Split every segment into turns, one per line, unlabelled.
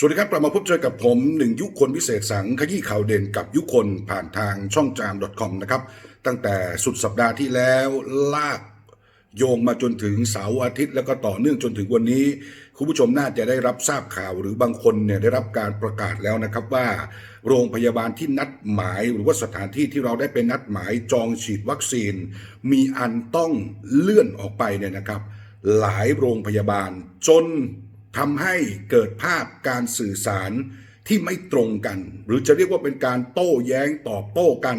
สวัสดีครับกลับมาพบเจอกับผมหนึ่งยุคนพิเศษสังขยี้ข่าวเด่นกับยุคคนผ่านทางช่องจาม .com นะครับ ตั้งแต่สุดสัปดาห์ที่แล้วลากโยงมาจนถึงเสาร์อาทิตย์ แล้วก็ต่อเนื่องจนถึงวันนี้ คุณผู้ชมน่าจะได้รับทราบข่าวหรือบางคนเนี่ยได้รับการประกาศแล้วนะครับว่า โรงพยาบาลที่นัดหมาย หรือว่าสถานที่ที่เราได้เป็นนัดหมายจองฉีดวัคซีน มีอันต้องเลื่อนออกไปเนี่ยนะครับ หลายโรงพยาบาลจน ทำให้เกิดภาพการสื่อสารที่ไม่ตรงกัน หรือจะเรียกว่าเป็นการโต้แย้งตอบโต้กัน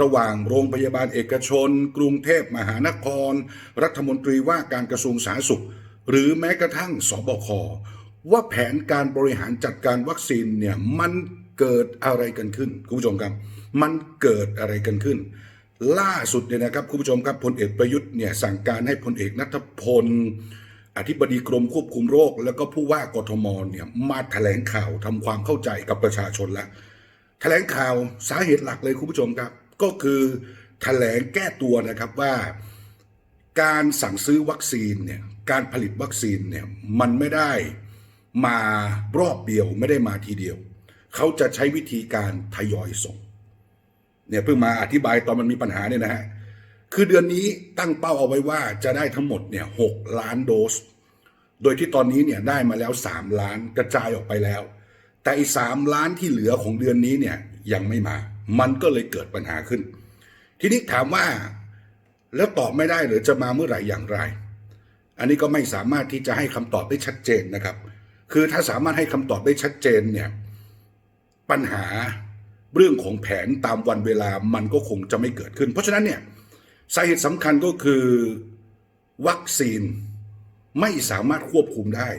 ระหว่างโรงพยาบาลเอกชน กรุงเทพมหานคร รัฐมนตรีว่าการกระทรวงสาธารณสุข หรือแม้กระทั่งสบคว่าแผนการบริหารจัดการวัคซีนเนี่ยมันเกิดอะไรกันขึ้นคุณผู้ชมครับ มันเกิดอะไรกันขึ้น ล่าสุดเนี่ยนะครับคุณผู้ชมครับพลเอกประยุทธ์เนี่ยสั่งการให้พลเอกนัทพล อธิบดีกรมควบคุมโรค แล้วก็ผู้ว่ากทมเนี่ยมาแถลงข่าวทำความเข้าใจกับประชาชนแล้วแถลงข่าวสาเหตุหลักเลยคุณผู้ชมครับ ก็คือแถลงแก้ตัวนะครับว่า การสั่งซื้อวัคซีนเนี่ยการผลิตวัคซีนเนี่ยมันไม่ได้มารอบเดียวไม่ได้มาทีเดียว เขาจะใช้วิธีการทยอยส่งเนี่ยเพิ่งมาอธิบายตอนมันมีปัญหาเนี่ยนะฮะ คือเดือนนี้ตั้งเป้าเอาไว้ว่าจะได้ทั้งหมดเนี่ยหกล้านโดส โดยที่ตอนนี้เนี่ยได้มาแล้ว3ล้านกระจายออกไปแล้ว แต่อีสามล้านที่เหลือของเดือนนี้เนี่ยยังไม่มา มันก็เลยเกิดปัญหาขึ้น ทีนี้ถามว่าแล้วตอบไม่ได้หรือจะมาเมื่อไหร่อย่างไร อันนี้ก็ไม่สามารถที่จะให้คำตอบได้ชัดเจนนะครับ คือถ้าสามารถให้คำตอบได้ชัดเจนเนี่ยปัญหาเรื่องของแผนตามวันเวลามันก็คงจะไม่เกิดขึ้น เพราะฉะนั้นเนี่ย สาเหตุสำคัญก็คือวัคซีนไม่สามารถควบคุมได้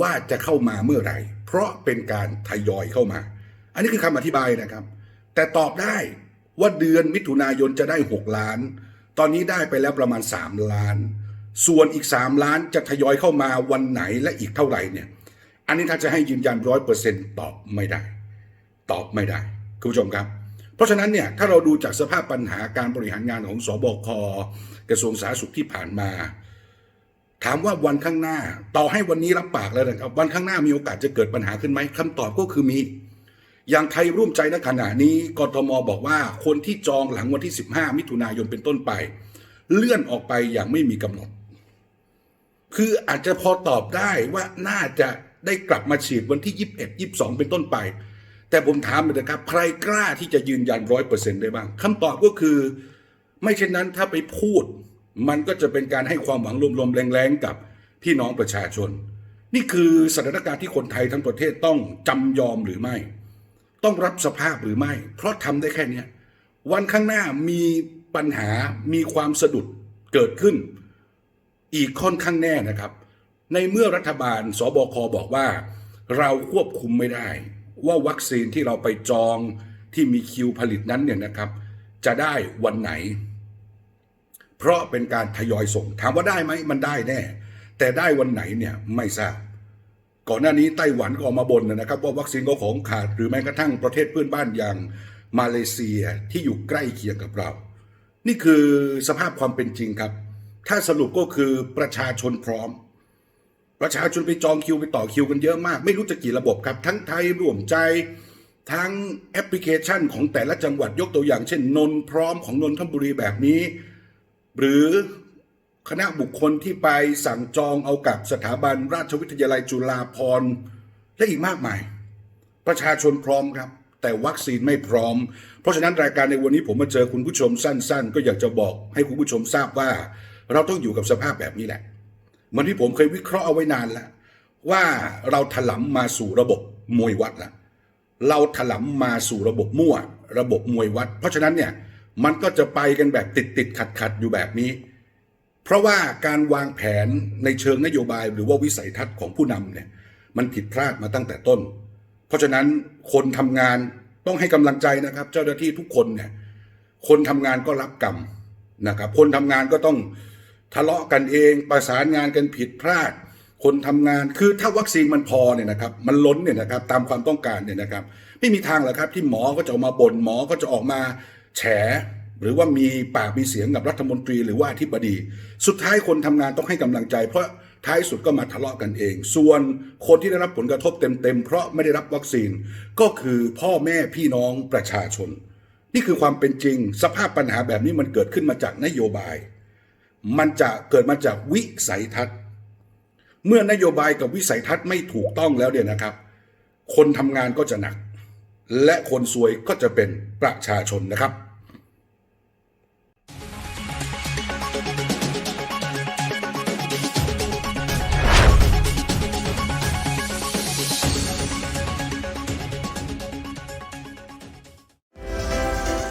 ว่าจะเข้ามาเมื่อไหร่ เพราะเป็นการทยอยเข้ามา อันนี้คือคำอธิบายนะครับ แต่ตอบได้ว่าเดือนมิถุนายนจะได้ 6 ล้าน ตอนนี้ได้ไปแล้วประมาณ 3 ล้าน ส่วนอีก 3 ล้านจะทยอยเข้ามาวันไหนและอีกเท่าไหร่เนี่ย อันนี้ถ้าจะให้ยืนยันร้อยเปอร์เซ็นต์ตอบไม่ได้ ตอบไม่ได้ คุณผู้ชมครับ เพราะฉะนั้นเนี่ยถ้าเราดูจากสภาพปัญหาการบริหารงานของสบคกระทรวงสาธารณสุขที่ผ่านมา ถามว่าวันข้างหน้า ต่อให้วันนี้รับปากแล้วนะครับวันข้างหน้ามีโอกาสจะเกิดปัญหาขึ้นไหมคำตอบก็คือมี อย่างไทยร่วมใจณขณะนี้กทมบอกว่าคนที่จองหลังวันที่ 15 มิถุนายนเป็นต้นไป เลื่อนออกไปอย่างไม่มีกำหนด คืออาจจะพอตอบได้ว่าน่าจะได้กลับมาฉีดวันที่ 21 22 เป็นต้นไป แต่ผมถามเลยนะครับ ใครกล้าที่จะยืนยันร้อยเปอร์เซ็นต์ได้บ้างคำตอบก็คือ ไม่เช่นนั้นถ้าไปพูด มันก็จะเป็นการให้ความหวังลมๆแรงๆกับพี่น้องประชาชน นี่คือสถานการณ์ที่คนไทยทั้งประเทศต้องจำยอมหรือไม่ ต้องรับสภาพหรือไม่ เพราะทำได้แค่นี้วันข้างหน้ามีปัญหามีความสะดุดเกิดขึ้น อีกค่อนข้างแน่นะครับ ในเมื่อรัฐบาลสบคบอกว่า เราควบคุมไม่ได้ ว่าวัคซีนที่เราไปจองที่มีคิวผลิตนั้นเนี่ยนะครับ จะได้วันไหน เพราะเป็นการทยอยส่ง ถามว่าได้ไหมมันได้แน่ แต่ได้วันไหนเนี่ยไม่ทราบก่อนหน้านี้ไต้หวันก็ออกมาบ่นนะครับ ว่าวัคซีนก็ของขาดหรือแม้กระทั่งประเทศเพื่อนบ้านอย่างมาเลเซียที่อยู่ใกล้เคียงกับเรา นี่คือสภาพความเป็นจริงครับ ถ้าสรุปก็คือประชาชนพร้อม ประชาชนไปจองคิวไปต่อคิวกันเยอะมาก ไม่รู้จะกี่ระบบครับ ทั้งไทยร่วมใจ ทั้งแอปพลิเคชันของแต่ละจังหวัดยกตัวอย่าง เช่น นนพร้อมของนนทบุรีแบบนี้ หรือคณะบุคคลที่ไปสั่งจองเอากับสถาบันราชวิทยาลัยจุฬาภรณ์และอีกมากมาย ประชาชนพร้อมครับ แต่วัคซีนไม่พร้อม เพราะฉะนั้นรายการในวันนี้ผมมาเจอคุณผู้ชมสั้น ๆ ก็อยากจะบอกให้คุณผู้ชมทราบว่า เราต้องอยู่กับสภาพแบบนี้แหละ เหมือนที่ผมเคยวิเคราะห์เอาไว้นานแล้ว ว่าเราถลำมาสู่ระบบมวยวัดล้วเราถลำมาสู่ระบบมั่ว ระบบมวยวัด เพราะฉะนั้นเนี่ยมันก็จะไปกันแบบติดติดขัดขัดอยู่แบบนี้ เพราะว่าการวางแผนในเชิงนโยบายหรือว่าวิสัยทัศน์ของผู้นำเนี่ยมันผิดพลาดมาตั้งแต่ต้น เพราะฉะนั้นคนทำงานต้องให้กำลังใจนะครับ เจ้าหน้าที่ทุกคนเนี่ยคนทำงานก็รับกรรมนะครับคนทำงานก็ต้อง ทะเลาะกันเองประสานงานกันผิดพลาด คนทำงานคือถ้าวัคซีนมันพอเนี่ยนะครับมันล้นเนี่ยนะครับตามความต้องการเนี่ยนะครับไม่มีทางหรอกครับที่หมอก็จะออกมาบ่นหมอก็จะออกมาแฉหรือว่ามีปากมีเสียงกับรัฐมนตรีหรือว่าอธิบดี สุดท้ายคนทำงานต้องให้กำลังใจ เพราะท้ายสุดก็มาทะเลาะกันเอง ส่วนคนที่ได้รับผลกระทบเต็มๆเพราะไม่ได้รับวัคซีนก็คือพ่อแม่พี่น้องประชาชน นี่คือความเป็นจริง สภาพปัญหาแบบนี้มันเกิดขึ้นมาจากนโยบาย มันจะเกิดมาจากวิสัยทัศน์ เมื่อนโยบายกับวิสัยทัศน์ไม่ถูกต้องแล้วเนี่ยนะครับ คนทำงานก็จะหนัก และคนซวยก็จะเป็นประชาชนนะครับ